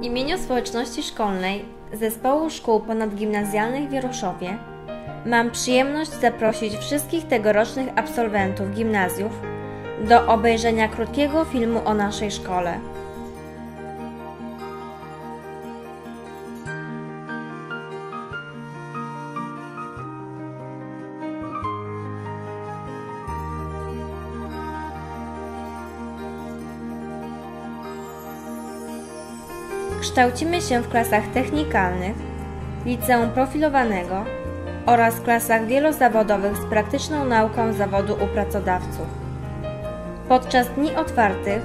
W imieniu społeczności szkolnej Zespołu Szkół Ponadgimnazjalnych w Wieruszowie mam przyjemność zaprosić wszystkich tegorocznych absolwentów gimnazjów do obejrzenia krótkiego filmu o naszej szkole. Kształcimy się w klasach technikalnych, liceum profilowanego oraz klasach wielozawodowych z praktyczną nauką zawodu u pracodawców. Podczas dni otwartych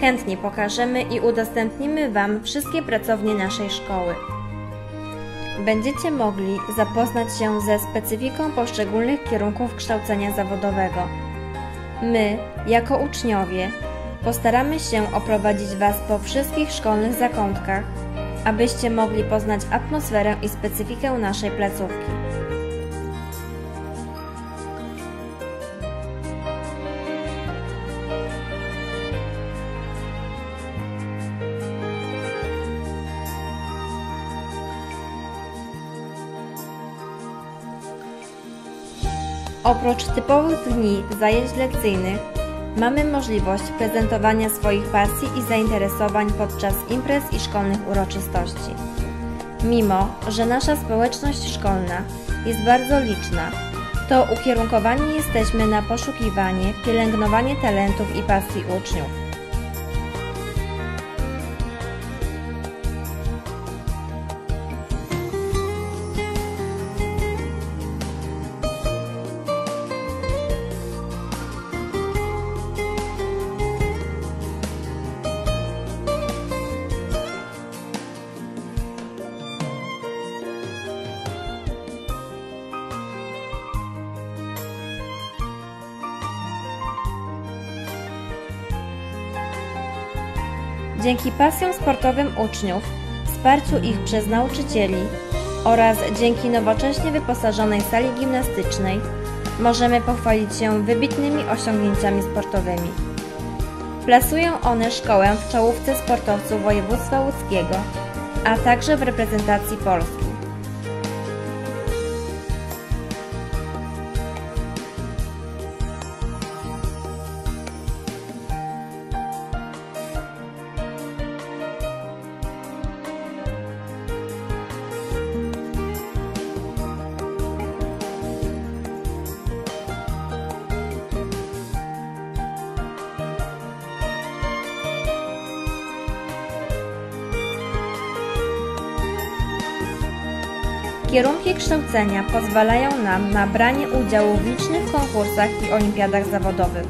chętnie pokażemy i udostępnimy Wam wszystkie pracownie naszej szkoły. Będziecie mogli zapoznać się ze specyfiką poszczególnych kierunków kształcenia zawodowego. My, jako uczniowie, Postaramy się oprowadzić Was po wszystkich szkolnych zakątkach, abyście mogli poznać atmosferę i specyfikę naszej placówki. Oprócz typowych dni zajęć lekcyjnych, Mamy możliwość prezentowania swoich pasji i zainteresowań podczas imprez i szkolnych uroczystości. Mimo, że nasza społeczność szkolna jest bardzo liczna, to ukierunkowani jesteśmy na poszukiwanie, pielęgnowanie talentów i pasji uczniów. Dzięki pasjom sportowym uczniów, wsparciu ich przez nauczycieli oraz dzięki nowocześnie wyposażonej sali gimnastycznej możemy pochwalić się wybitnymi osiągnięciami sportowymi. Plasują one szkołę w czołówce sportowców województwa łódzkiego, a także w reprezentacji Polski. Kierunki kształcenia pozwalają nam na branie udziału w licznych konkursach i olimpiadach zawodowych.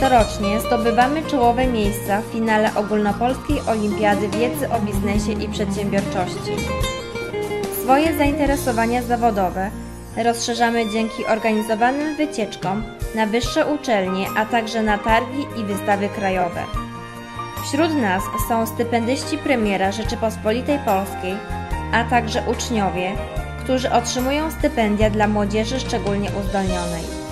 Corocznie zdobywamy czołowe miejsca w finale ogólnopolskiej olimpiady wiedzy o biznesie i przedsiębiorczości. Swoje zainteresowania zawodowe rozszerzamy dzięki organizowanym wycieczkom na wyższe uczelnie, a także na targi i wystawy krajowe. Wśród nas są stypendyści premiera Rzeczypospolitej Polskiej a także uczniowie, którzy otrzymują stypendia dla młodzieży szczególnie uzdolnionej.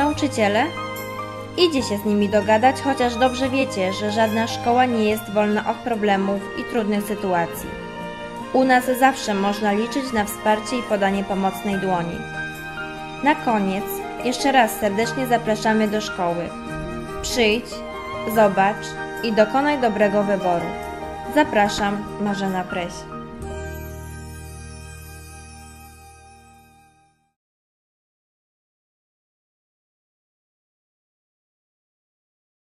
Nauczyciele? Idzie się z nimi dogadać, chociaż dobrze wiecie, że żadna szkoła nie jest wolna od problemów i trudnych sytuacji. U nas zawsze można liczyć na wsparcie i podanie pomocnej dłoni. Na koniec jeszcze raz serdecznie zapraszamy do szkoły. Przyjdź, zobacz i dokonaj dobrego wyboru. Zapraszam, Marzena Preś.